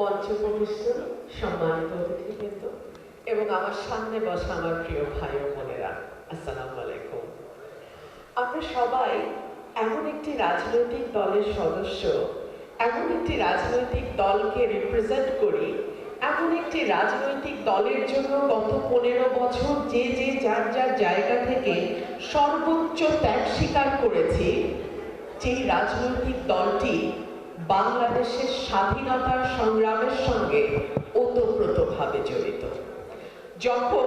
মঞ্চে উপবিষ্ট সম্মানিত অতিথিবৃন্দ, এবং আমার সামনে বসা আমার প্রিয় ভাই ও বোনেরা। আসসালামু আলাইকুম। আমরা সবাই এমন একটি রাজনৈতিক দলের সদস্য, এমন একটি রাজনৈতিক দলকে রিপ্রেজেন্ট করি, এমন একটি রাজনৈতিক দলের জন্য গত পনেরো বছর যে যে যার যার জায়গা থেকে সর্বোচ্চ ত্যাগ স্বীকার করেছি, যেই রাজনৈতিক দলটি বাংলাদেশের স্বাধীনতার সংগ্রামের সঙ্গে ওতপ্রোতভাবে জড়িত। যখন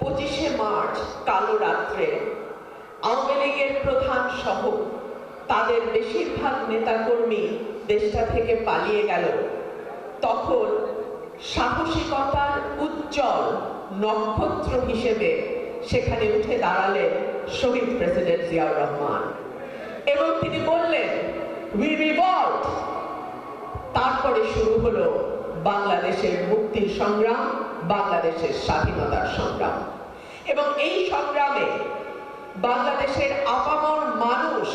পঁচিশে মার্চ কালো রাত্রে আওয়ামী লীগের প্রধান সহ তাদের বেশিরভাগ নেতাকর্মী দেশটা থেকে পালিয়ে গেল, তখন সাহসিকতার উজ্জ্বল নক্ষত্র হিসেবে সেখানে উঠে দাঁড়ালেন শহীদ প্রেসিডেন্ট জিয়াউর রহমান। এবং তিনি বললেন উই তারপরে শুরু হলো বাংলাদেশের মুক্তির সংগ্রাম, বাংলাদেশের স্বাধীনতার সংগ্রাম। এবং এই সংগ্রামে বাংলাদেশের আপামর মানুষ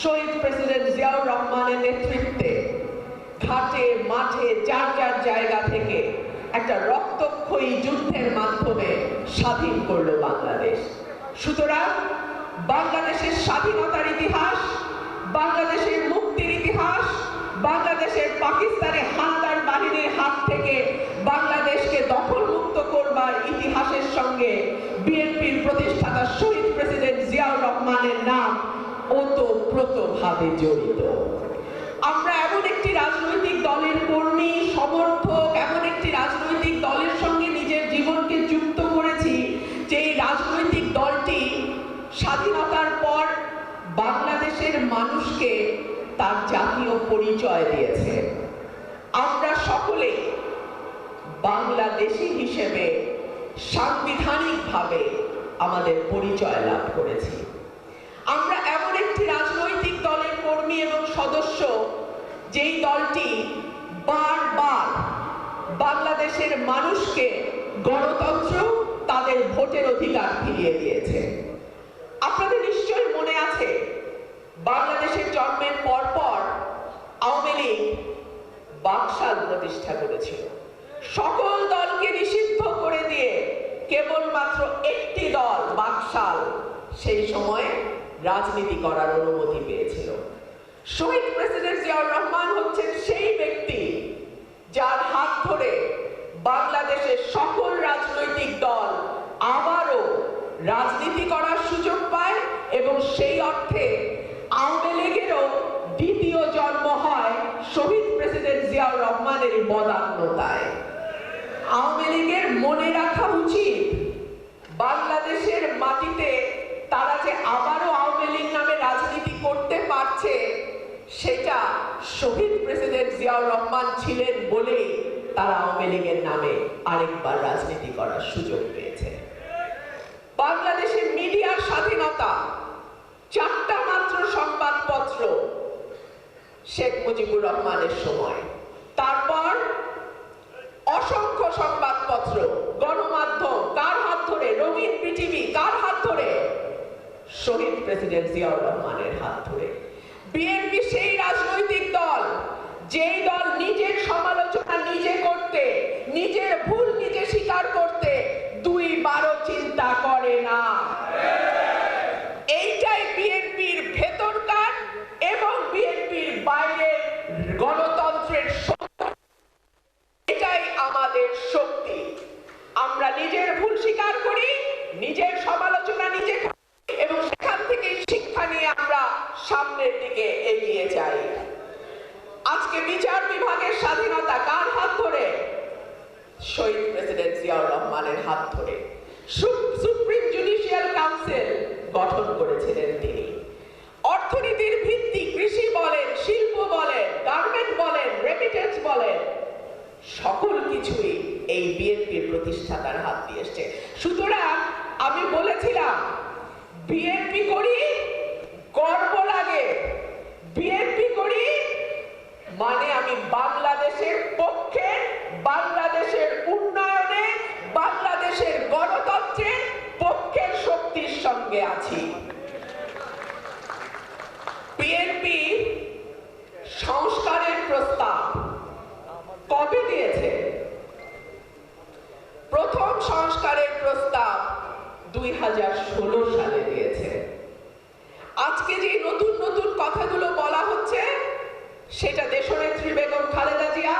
শহীদ প্রেসিডেন্ট জিয়াউর রহমানের নেতৃত্বে ঘাটে, মাঠে, যার যার জায়গা থেকে একটা রক্তক্ষয়ী যুদ্ধের মাধ্যমে স্বাধীন করল বাংলাদেশ। সুতরাং বাংলাদেশের স্বাধীনতার ইতিহাস, বাংলাদেশের মুক্তির ইতিহাস বাংলাদেশের পাকিস্তানি হানাদার বাহিনীর হাত থেকে বাংলাদেশকে দখলমুক্ত করবার ইতিহাসের সঙ্গে বিএনপির প্রতিষ্ঠাতা শহীদ প্রেসিডেন্ট জিয়াউর রহমানের নাম ওতপ্রোতভাবে জড়িত। আমরা এমন একটি রাজনৈতিক দলের কর্মী, সমর্থক, এমন একটি রাজনৈতিক দলের সঙ্গে নিজের জীবনকে যুক্ত করেছি যে এই রাজনৈতিক দলটি স্বাধীনতার পর বাংলাদেশের মানুষকে তার জাতীয় পরিচয় দিয়েছে। আমরা সকলে বাংলাদেশি হিসেবে সাংবিধানিকভাবে আমাদের পরিচয় লাভ করেছি। আমরা এমন একটি রাজনৈতিক দলের কর্মী এবং সদস্য, যেই দলটি বারবার বাংলাদেশের মানুষকে গণতন্ত্র তাদের ভোটের অধিকার ফিরিয়ে দিয়েছে। আপনাদের নিশ্চয়ই বাংলাদেশের জন্মের পরপর আওয়ামী লীগ বাকশাল প্রতিষ্ঠা করেছিল। সকল দলকে নিষিদ্ধ করে দিয়ে কেবলমাত্র একটি দল বাকশাল সেই সময়ে রাজনীতি করার অনুমতি পেয়েছিল। শহীদ প্রেসিডেন্ট জিয়াউর রহমান হচ্ছেন সেই ব্যক্তি যার হাত ধরে বাংলাদেশের সকল রাজনৈতিক দল আবারও রাজনীতি করার সুযোগ পায় এবং সেই অর্থে আওয়ামী লীগেরও দ্বিতীয় জন্ম হয় শহীদ প্রেসিডেন্ট জিয়াউর রহমানের বদান্যতায় আওয়ামী লীগের মনে রাখা উচিত, বাংলাদেশের মাটিতে তারা যে আবারও আওয়ামী লীগ নামে রাজনীতি করতে পারছে, সেটা শহীদ প্রেসিডেন্ট জিয়াউর রহমান ছিলেন বলেই তারা আওয়ামী লীগের নামে আরেকবার রাজনীতি করার সুযোগ পেয়েছে। বাংলাদেশের মিডিয়ার স্বাধীনতা সংবাদপত্র শেখ মুজিবুর রহমানের সময়। তারপর অসংখ্য সংবাদপত্র, গণমাধ্যম, কার হাত ধরে, রঙিন পৃথিবী, কার হাত ধরে? শহীদ প্রেসিডেন্ট জিয়াউর রহমানের হাত ধরে। বিএনপি সেই রাজনৈতিক দল, যেই দল নিজের সমালোচনা নিজে করতে, নিজের ভুল নিজে স্বীকার করতে দুই বারো চিন্তা করে না এইটাই বিএনপির ভেতরকার এবং বিএনপির বাইরের গণতন্ত্রের শক্তি এটাই আমাদের শক্তি আমরা নিজের ভুল স্বীকার করি নিজের সমালোচনা নিজে করি এবং সেখান থেকে শিক্ষা নিয়ে আমরা সামনের দিকে এগিয়ে যাই আজকে বিচার বিভাগের স্বাধীনতা কার হাত ধরে শহীদ প্রেসিডেন্ট জিয়াউর রহমানের হাত ধরে সু- সুপ্রিম জুডিশিয়াল কাউন্সিল গঠন করেছিলেন তিনি অর্থনীতির ভিত্তি কৃষি বলেন শিল্প বলেন গার্মেন্ট বলেন রেমিটেন্স বলেন সকল কিছুই এই বিএনপির প্রতিষ্ঠাতার হাত দিয়ে এসছে। সুতরাং আমি বলেছিলাম বিএনপি করি, গর্ব লাগে। বিএনপি করি মানে আমি বাংলাদেশের পক্ষে, বাংলাদেশের উন্নয়নে, বাংলাদেশের গণতন্ত্রের পক্ষের শক্তির সঙ্গে আছি। বিএনপি সংস্কারের প্রস্তাব প্রথম সংস্কারের প্রস্তাব দুই হাজার ষোলো সালে দিয়েছে। আজকে যে নতুন নতুন কথাগুলো বলা হচ্ছে, সেটা দেশনেত্রী বেগম খালেদা জিয়া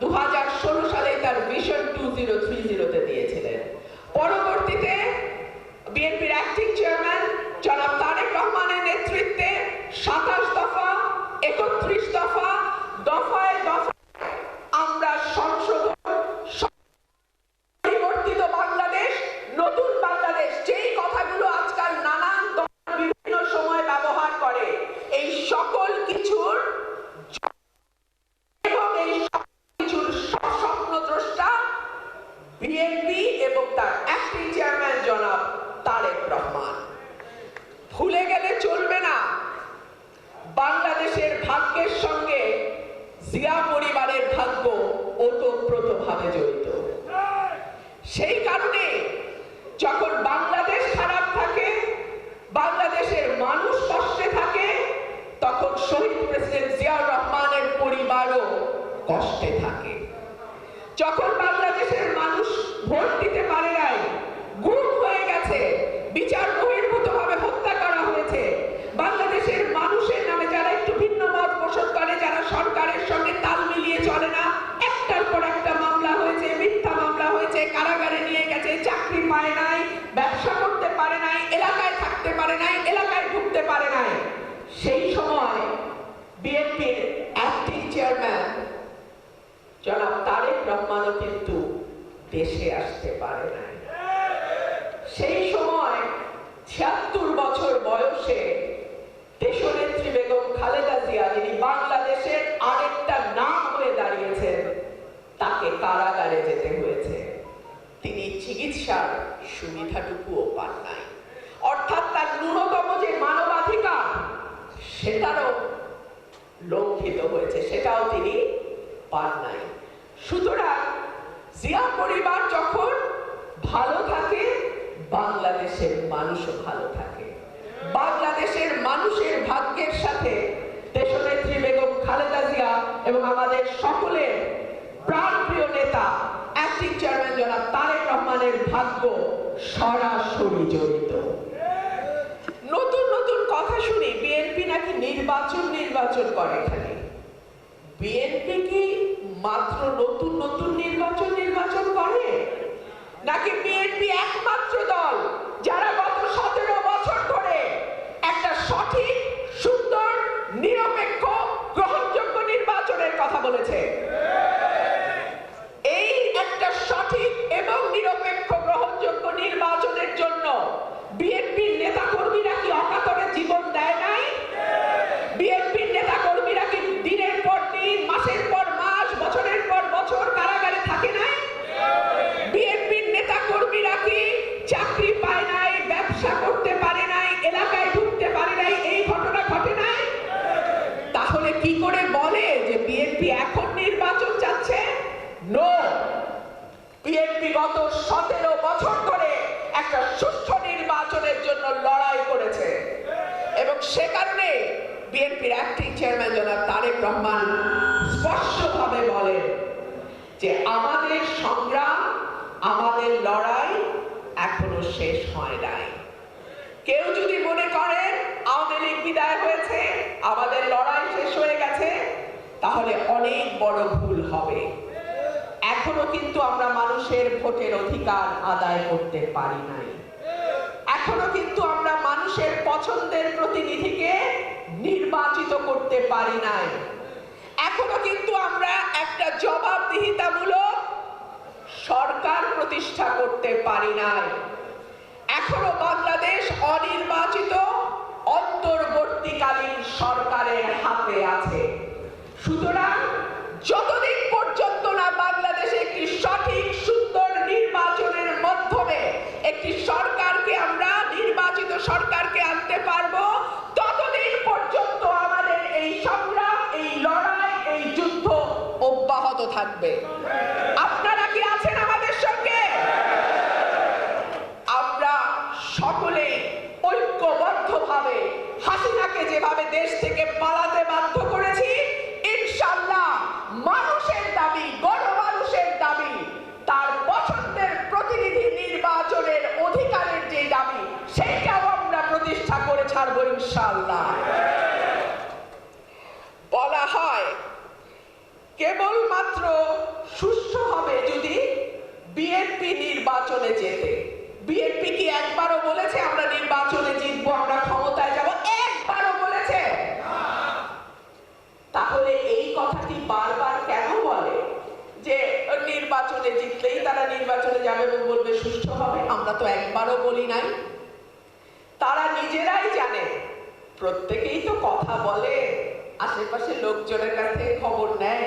দুই হাজার ষোলো সালে তার মিশন টু জিরো থ্রি জিরোতে দিয়েছে যখন বাংলাদেশ খারাপ থাকে, বাংলাদেশের মানুষ কষ্টে থাকে, তখন শহীদ প্রেসিডেন্ট জিয়াউর রহমানের পরিবারও কষ্টে থাকে। যখন জনাব তারেক রহমানও কিন্তু দেশে আসতে পারে নাই। সেই সময় ছিয়াত্তর বছর বয়সে দেশনেত্রী বেগম খালেদা জিয়া, যিনি বাংলাদেশের আরেকটা নাম হয়ে দাঁড়িয়েছেন, তাকে কারাগারে যেতে হয়েছে। তিনি চিকিৎসার সুবিধাটুকুও পান নাই। অর্থাৎ তার ন্যূনতম যে মানবাধিকার, সেটারও লঙ্ঘিত হয়েছে, সেটাও তিনি পান নাই। সুতরাং জিয়া পরিবার যখন ভালো থাকে, বাংলাদেশের মানুষও ভালো থাকে। বাংলাদেশের মানুষের ভাগ্যের সাথে দেশনেত্রী বেগম খালেদা জিয়া এবং আমাদের সকলের প্রাণপ্রিয় নেতা অ্যাক্টিং চেয়ারম্যান জনাব তারেক রহমানের ভাগ্য সরাসরি জড়িত। নাকি বিএনপি একমাত্র একটা সুষ্ঠু নির্বাচনের জন্য লড়াই করেছে। এবং সে কারণে বিএনপির অ্যাক্টিং চেয়ারম্যান জনাব তারেক রহমান স্পষ্টভাবে বলেন যে আমাদের সংগ্রাম, আমাদের লড়াই এখনও শেষ হয় নাই। কেউ যদি মনে করেন আওয়ামী লীগ বিদায় হয়েছে, আমাদের লড়াই শেষ হয়ে গেছে, তাহলে অনেক বড় ভুল হবে। এখনও কিন্তু আমরা মানুষের ভোটের অধিকার আদায় করতে পারি নাই। এখনও কিন্তু আমরা মানুষের পছন্দের প্রতিনিধিকে নির্বাচিত করতে পারি নাই। এখনও কিন্তু আমরা একটা জবাবদিহিতামূলক সরকার প্রতিষ্ঠা করতে পারি নাই। এখনও বাংলাদেশ অনির্বাচিত অন্তর্বর্তীকালীন সরকারের হাতে আছে। সুতরাং যতদিন থাকবে। আপনারা কি আছেন আমাদের সঙ্গে? আমরা সকলে ঐক্যবদ্ধভাবে হাসিনাকে যেভাবে দেশ থেকে পালাতে বাধ্য করেছি সুস্থ হবে যদি বিএনপি নির্বাচনে যেতে বিএনপি কি একবারও বলেছে, আমরা নির্বাচনে জিতবো, আমরা ক্ষমতায় যাব? একবারও বলেছে। তাহলে এই কথাটি বারবার কেন বলে? যে নির্বাচনে জিতলেই তারা নির্বাচনে যাবে এবং বলবে সুস্থ হবে, আমরা তো একবারও বলি নাই। তারা নিজেরাই জানে, প্রত্যেকেই তো কথা বলে আশেপাশে লোকজনের কাছ খবর নেয়।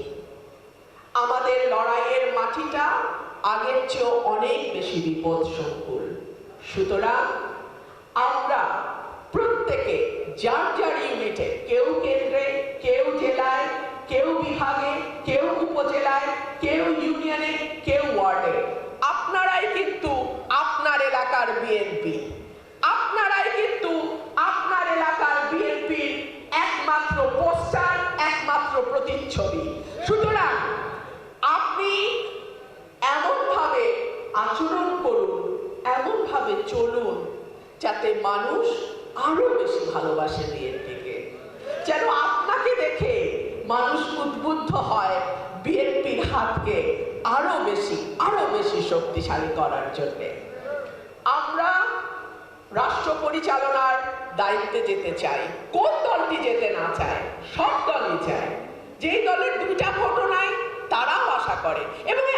আমাদের লড়াইয়ের মাটিটা আগের চেয়েও অনেক বেশি বিপদ সংকুল। সুতরাং আমরা প্রত্যেকে যার যার ইউনিটে কেউ কেন্দ্রে কেউ জেলায় কেউ বিভাগে কেউ উপজেলায় কেউ ইউনিয়নে কেউ ওয়ার্ডে আপনারাই কিন্তু আপনার এলাকার বিএনপি আপনারাই কিন্তু আপনার এলাকার বিএনপির একমাত্র পোস্টার একমাত্র প্রতিচ্ছবি সুতরাং আপনি এমন ভাবে আচরণ করুন এমন ভাবে চলুন যাতে মানুষ আরও বেশি ভালোবাসে বিএনপিকে যেন আপনাকে দেখে মানুষ উদ্বুদ্ধ হয় বিএনপির হাতকে আরও বেশি আরও বেশি শক্তিশালী করার জন্যে। আমরা রাষ্ট্র পরিচালনার দায়িত্বে যেতে চাই, কোন দলটি যেতে না চায়, সব দলই চায়। যেই দলের দুইটা ভোটও নাই, তারাও আশা করে। এবং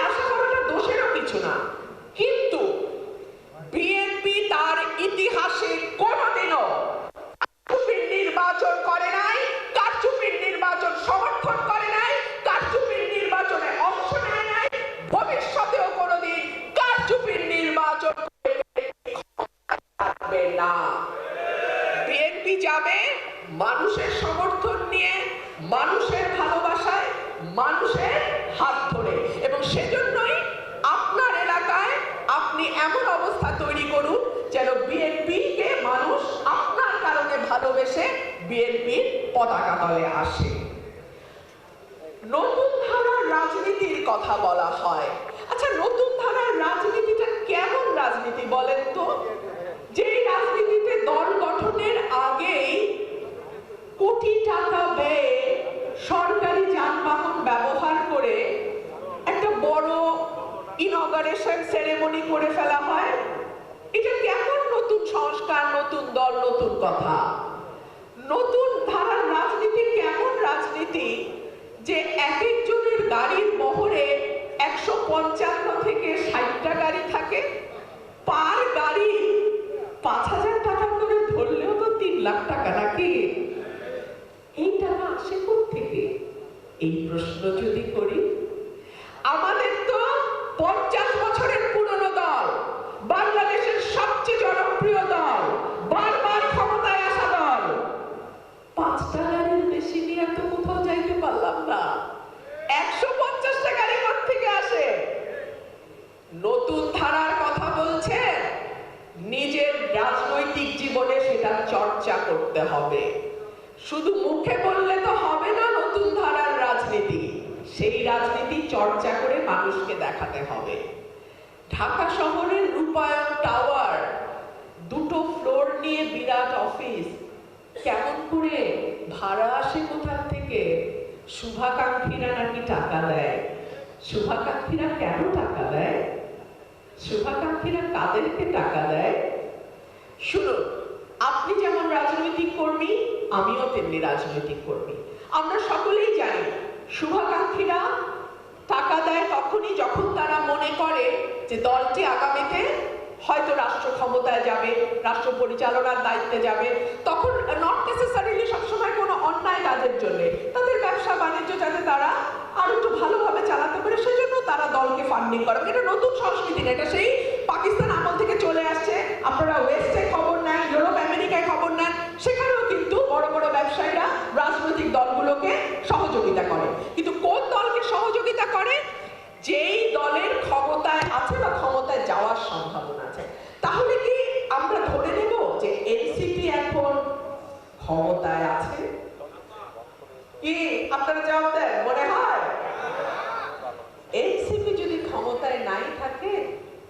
তলে আসে। নতুন ধারার রাজনীতির কথা বলা হয়। আচ্ছা নতুন ধারার রাজনীতিটা কেমন রাজনীতি বলেন তো? যেই রাজনীতিতে দল গঠনের আগেই কোটি টাকা ব্যয়ে সরকারি যানবাহন ব্যবহার করে একটা বড় ইনগারেশন সেরেমনি করে ফেলা হয়। এটা কেমন নতুন সংস্কার, নতুন দল, নতুন কথা? নতুন ধারার রাজনীতি কেমন রাজনীতি? যে এক একজনের গাড়ির মোহরে একশো পঞ্চান্ন থেকে ষাটটা গাড়ি থাকে, পার গাড়ি পাঁচ হাজার টাকা করে ধরলেও তো তিন লাখ টাকা নাকি? এই টাকা আসে থেকে এই প্রশ্ন যদি করি আমাদের তো পঞ্চাশ বছরের পুরনো দল বাংলাদেশের সবচেয়ে জনপ্রিয় দল বারবার ক্ষমতায় আসা দল পাঁচটা গাড়ির বেশি নিয়ে তো কোথাও যাইতে পারলাম না একশো পঞ্চাশটা গাড়ি কোথা থেকে আসে নতুন ধারার কথা বলছেন নিজের রাজনৈতিক জীবনে সেটা চর্চা করতে হবে। শুধু মুখে বললে তো হবে না নতুন ধারার রাজনীতি। সেই রাজনীতি চর্চা করে মানুষকে দেখাতে হবে। ঢাকা শহরের রূপায়ণ টাওয়ার, দুটো ফ্লোর নিয়ে বিরাট অফিস। কেমন করে ভাড়া আসে কোথার থেকে? শুভাকাঙ্ক্ষীরা নাকি টাকা দেয়? শুভাকাঙ্ক্ষীরা কেন টাকা দেয়? শুভাকাঙ্ক্ষীরা কাদেরকে টাকা দেয়? শুনুন আপনি যেমন রাজনৈতিক কর্মী, আমিও তেমনি রাজনৈতিক কর্মী। আমরা সকলেই জানি, শুভাকাঙ্ক্ষীরা টাকা দেয় তখনই যখন তারা মনে করে যে দলটি আগামীতে হয়তো রাষ্ট্র ক্ষমতায় যাবে, রাষ্ট্র পরিচালনার দায়িত্বে যাবে। তখন নট নেসেসারিলি সবসময় কোনো অন্যায় কাজের জন্য। তাদের ব্যবসা, বাণিজ্য যাতে তারা আর একটু ভালোভাবে চালাতে পারে, সেজন্য তারা দলকে ফান্ডিং করে। এটা নতুন সংস্কৃতি এটা সেই পাকিস্তান আমল থেকে চলে আসছে। আপনারা ওয়েস্টে সেখানেও কিন্তু বড় বড় ব্যবসায়ীরা রাজনৈতিক দলগুলোকে সহযোগিতা করে। কিন্তু কোন দলকে সহযোগিতা করে? যেই দলে আছে বা ক্ষমতায় যাওয়ার সম্ভাবনা আছে। তাহলে কি আমরা ধরে নেব যে এনসিপি এখন ক্ষমতায় আছে? কি আপনারা জবাব দেন, মনে হয়? এনসিপি যদি ক্ষমতায় নাই থাকে,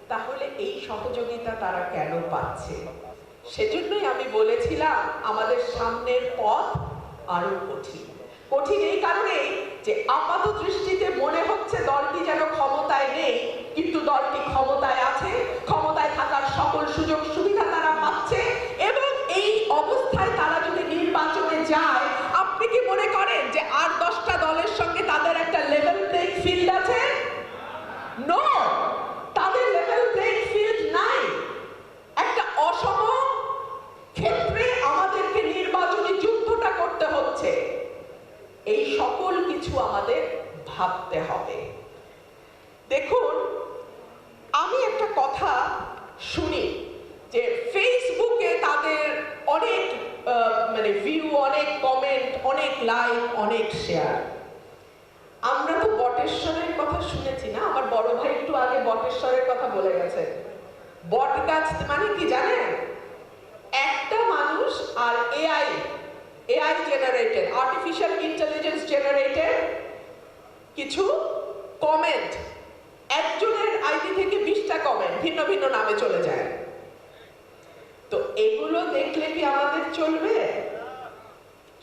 তাহলে এই সহযোগিতা তারা কেন পাচ্ছে? সেজন্যই আমি বলেছিলাম আমাদের সামনের পথ আরও কঠিন। কঠিন এই কারণে যে আপাত দৃষ্টিতে মনে হচ্ছে দলটি যেন ক্ষমতায় নেই, কিন্তু দলটি ক্ষমতায় আছে, ক্ষমতায় থাকার সকল সুযোগ সুবিধা তারা পাচ্ছে এবং এই অবস্থায় তারা যদি নির্বাচনে যায় আপনি কি মনে করেন যে আর দশটা দলের সঙ্গে তাদের একটা লেভেল প্লেইং ফিল্ড আছে নো তাদের লেভেল প্লেইং ফিল্ড নাই একটা অসম ক্ষেত্রে আমাদেরকে নির্বাচনী যুদ্ধটা করতে হচ্ছে এই সকল কিছু আমাদের ভাবতে হবে দেখুন আমি একটা কথা শুনি যে ফেসবুকে তাদের অনেক আহ, মানে ভিউ অনেক কমেন্ট অনেক লাইক অনেক শেয়ার আমরা তো বটেশ্বরের কথা শুনেছি না আমার বড় ভাই একটু আগে বটেশ্বরের কথা বলে গেছে বট গাছ মানে কি জানেন একটা মানুষ আর AI AI generated artificial intelligence generated কিছু কমেন্ট একজনের আইডি থেকে বিশটা কমেন্ট ভিন্ন ভিন্ন নামে চলে যায়। তো এগুলো দেখলে কি আমাদের চলবে?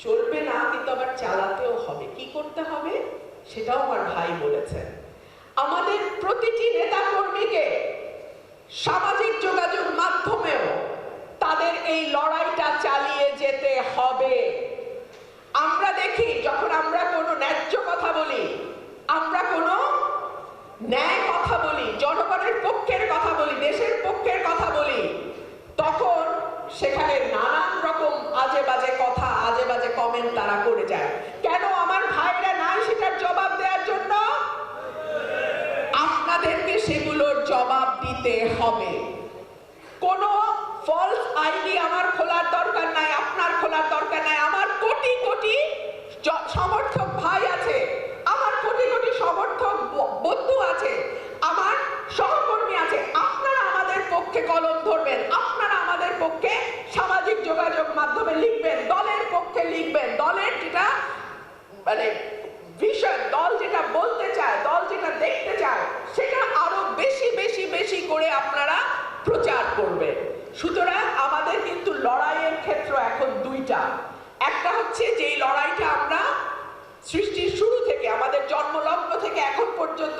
চলবে না, কিন্তু আবার চালাতেও হবে। কি করতে হবে? সেটাও আমার ভাই বলেছেন আমাদের প্রতিটি নেতা কর্মীকে সামাজিক যোগাযোগ মাধ্যমেও তাদের এই লড়াইটা চালিয়ে যেতে হবে। আমরা দেখি, যখন আমরা কোনো ন্যায্য কথা বলি আমরা কোনো ন্যায় কথা বলি, জনগণের পক্ষের কথা বলি, দেশের পক্ষের কথা বলি, তখন সেখানে নানান রকম আজে বাজে কথা আজে বাজে কমেন্ট তারা করে যায়। কেন আমার ভাইরা নাই সেটার জবাব দেওয়ার জন্য? আপনাদেরকে সেগুলোর জবাব দিতে হবে। কোনো ফলস আইডি আমার খোলার দরকার নাই, আপনার খোলার দরকার নাই, আমার কোটি কোটি জ- সমর্থক ভাই আছে আমার কোটি কোটি সমর্থক ব- বন্ধু আছে আমার সহকর্মী আছে আপনারা আমাদের পক্ষে কলম ধরবেন আপনারা আমাদের পক্ষে সামাজিক যোগাযোগ মাধ্যমে লিখবেন, দলের পক্ষে লিখবেন। দলের যেটা মানে ভিশন দল যেটা বলতে চায়, দল যেটা দেখতে চায়, সেটা আরও বেশি বেশি বেশি করে আপনারা প্রচার করবেন। সুতরাং আমাদের কিন্তু লড়াইয়ের ক্ষেত্র এখন দুইটা। একটা হচ্ছে যে লড়াইটা আমরা সৃষ্টির শুরু থেকে, আমাদের জন্মলগ্ন থেকে এখন পর্যন্ত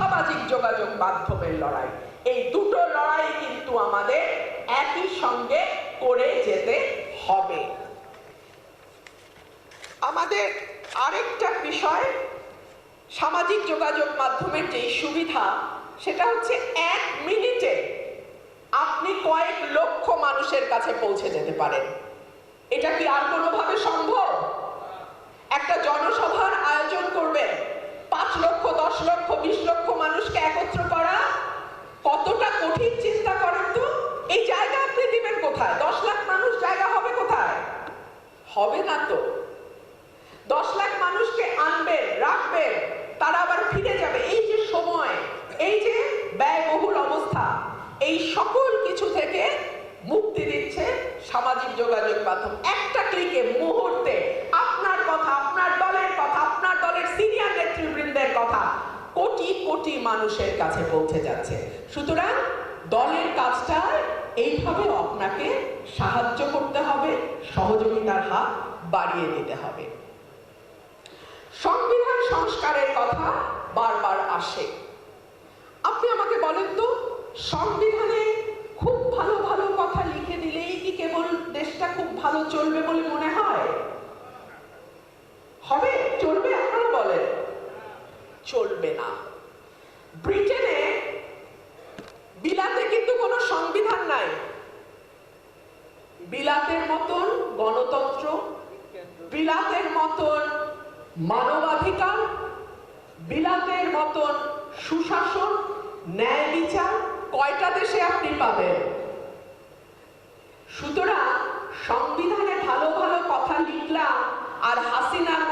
সামাজিক যোগাযোগ মাধ্যমের লড়াই। এই দুটো লড়াই কিন্তু আমাদের একই সঙ্গে করে যেতে হবে। আমাদের আরেকটা বিষয়, সামাজিক যোগাযোগ মাধ্যমের যেই সুবিধা, সেটা হচ্ছে এক মিনিটে আপনি কয়েক লক্ষ মানুষের কাছে পৌঁছে যেতে পারেন। এটা কি আর কোনোভাবে সম্ভব? একটা জনসভার আয়োজন করবেন। পাঁচ লক্ষ, দশ লক্ষ, বিশ লক্ষ মানুষকে একত্র করা কতটা কঠিন চিন্তা করেন তো? এই জায়গা আপনি দিবেন কোথায়? দশ লাখ মানুষ জায়গা হবে কোথায়? হবে না তো। দশ লাখ মানুষকে আনবেন, রাখবেন, তারা আবার ফিরে যাবে। এই যে সময়, এই যে ব্যয়বহুল অবস্থা, এই সকল কিছু থেকে মুক্তি দিচ্ছে সামাজিক যোগাযোগ মাধ্যম। একটা ক্লিকে মুহূর্তে আপনার কথা আপনার দলের কথা আপনার দলের সিনিয়র নেতৃবৃন্দের কথা কোটি মানুষের কাছে পৌঁছে যাচ্ছে। সুতরাং দলের কাজটা এইভাবে আপনাকে সাহায্য করতে হবে, সহযোগিতার হাত বাড়িয়ে দিতে হবে। সংবিধান সংস্কারের কথা বারবার আসে। আপনি আমাকে বলেন তো, সংবিধানে খুব ভালো ভালো কথা লিখে দিলেই কি কেবল দেশটা খুব ভালো চলবে বলে মনে হয়? হবে, চলবে, আপনারা বলেন। চলবে না। ব্রিটেনে বিলাতে কিন্তু কোনো সংবিধান নাই। বিলাতের মতন গণতন্ত্র, বিলাতের মতন মানবাধিকার, বিলাতের মতন সুশাসন, ন্যায় বিচার কয়টা দেশে আপনি পাবেন? সুতরাং সংবিধানে ভালো ভালো কথা লিখলাম আর হাসিনার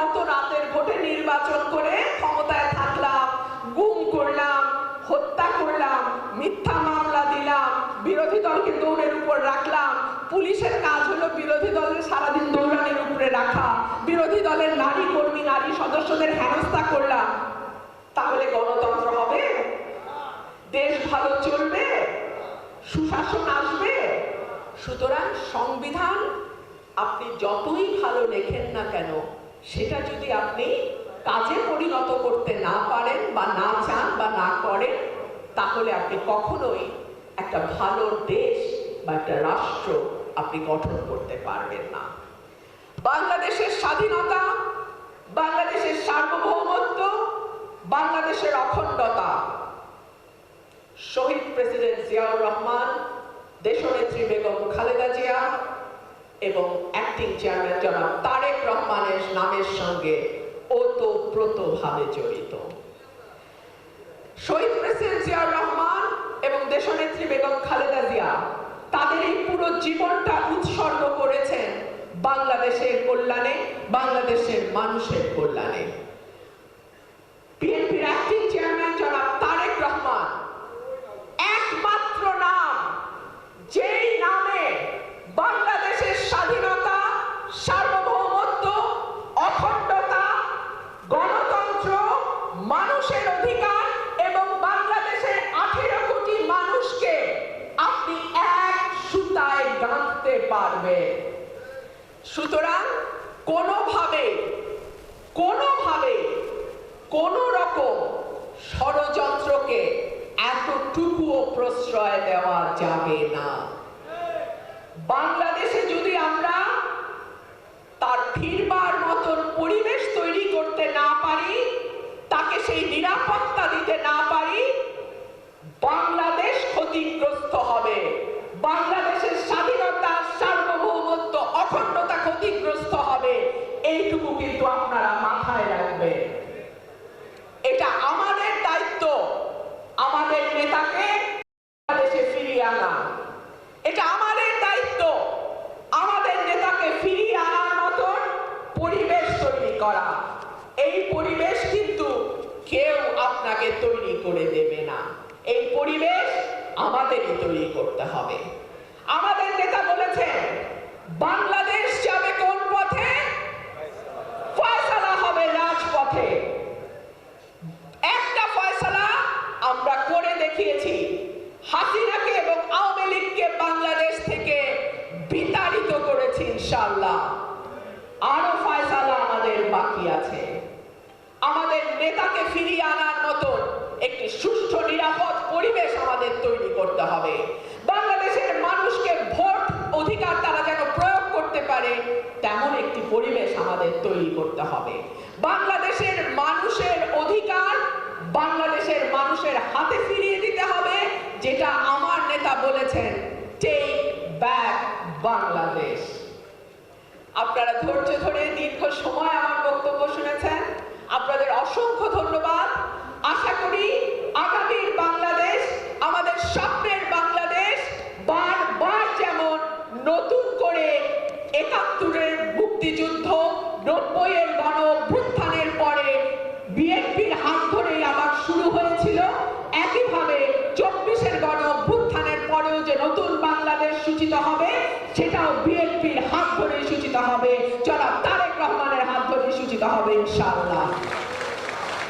পুলিশের কাজ হলো বিরোধী দলের সারাদিন দৌড়ানোর উপরে রাখা। বিরোধী দলের নারী কর্মী, নারী সদস্যদের হেনস্থা করলাম তাহলে গণতন্ত্র হবে? দেশ ভালো চলবে? সুশাসন আসবে? সুতরাং সংবিধান আপনি যতই ভালো লেখেন না কেন, সেটা যদি আপনি কাজে পরিণত করতে না পারেন বা না চান বা না করেন, তাহলে আপনি কখনোই একটা ভালো দেশ বা একটা রাষ্ট্র আপনি গঠন করতে পারবেন না। বাংলাদেশের স্বাধীনতা, বাংলাদেশের সার্বভৌমত্ব, বাংলাদেশের অখণ্ডতা। শহীদ প্রেসিডেন্ট জিয়াউর রহমান, দেশনেত্রী বেগম খালেদা জিয়া এবং অ্যাক্টিং চেয়ারম্যান জনাব তারেক রহমানের নামের সঙ্গে ওতপ্রোতভাবে জড়িত। শহীদ প্রেসিডেন্ট জিয়াউর রহমান এবং দেশনেত্রী বেগম খালেদা জিয়া তাদের এই পুরো জীবনটা উৎসর্গ করেছেন বাংলাদেশের কল্যাণে বাংলাদেশের মানুষের কল্যাণে। বিএনপির সুতরাং কোনোভাবে কোনোভাবে কোন রকম ষড়যন্ত্রকে এতটুকুও প্রশ্রয় দেওয়া যাবে না। বাংলাদেশে যদি আমরা তার ফিরবার মতন পরিবেশ তৈরি করতে না পারি, তাকে সেই নিরাপত্তা দিতে না পারি, বাংলাদেশ আপনাকে তৈরি করে দেবে না। এই পরিবেশ আমাদেরই তৈরি করতে হবে। আমাদের নেতা বলেছেন বাংলাদেশ যাবে কোন পথে ফয়সালা হবে রাজপথে একটা ফয়সালা আমরা করে দেখিয়েছি হাসিনাকে এবং আওয়ামী লীগকে বাংলাদেশ থেকে বিতাড়িত করেছি ইনশাআল্লাহ আরও ফয়সালা আমাদের বাকি আছে আমাদের নেতাকে ফিরিয়ে আনার মতন একটি সুষ্ঠু নিরাপদ পরিবেশ আমাদের তৈরি করতে হবে বাংলাদেশের মানুষকে ভোট অধিকার তারা যেন প্রয়োগ করতে পারে তেমন একটি পরিবেশ আমাদের তৈরি করতে হবে। বাংলাদেশের মানুষের অধিকার বাংলাদেশের মানুষের হাতে ফিরিয়ে দিতে হবে, যেটা আমার নেতা বলেছেন বাংলাদেশ। আপনারা ধৈর্য ধরে দীর্ঘ সময় আমার বক্তব্য শুনেছেন। আপনাদের অসংখ্য ধন্যবাদ। আশা করি আগামীর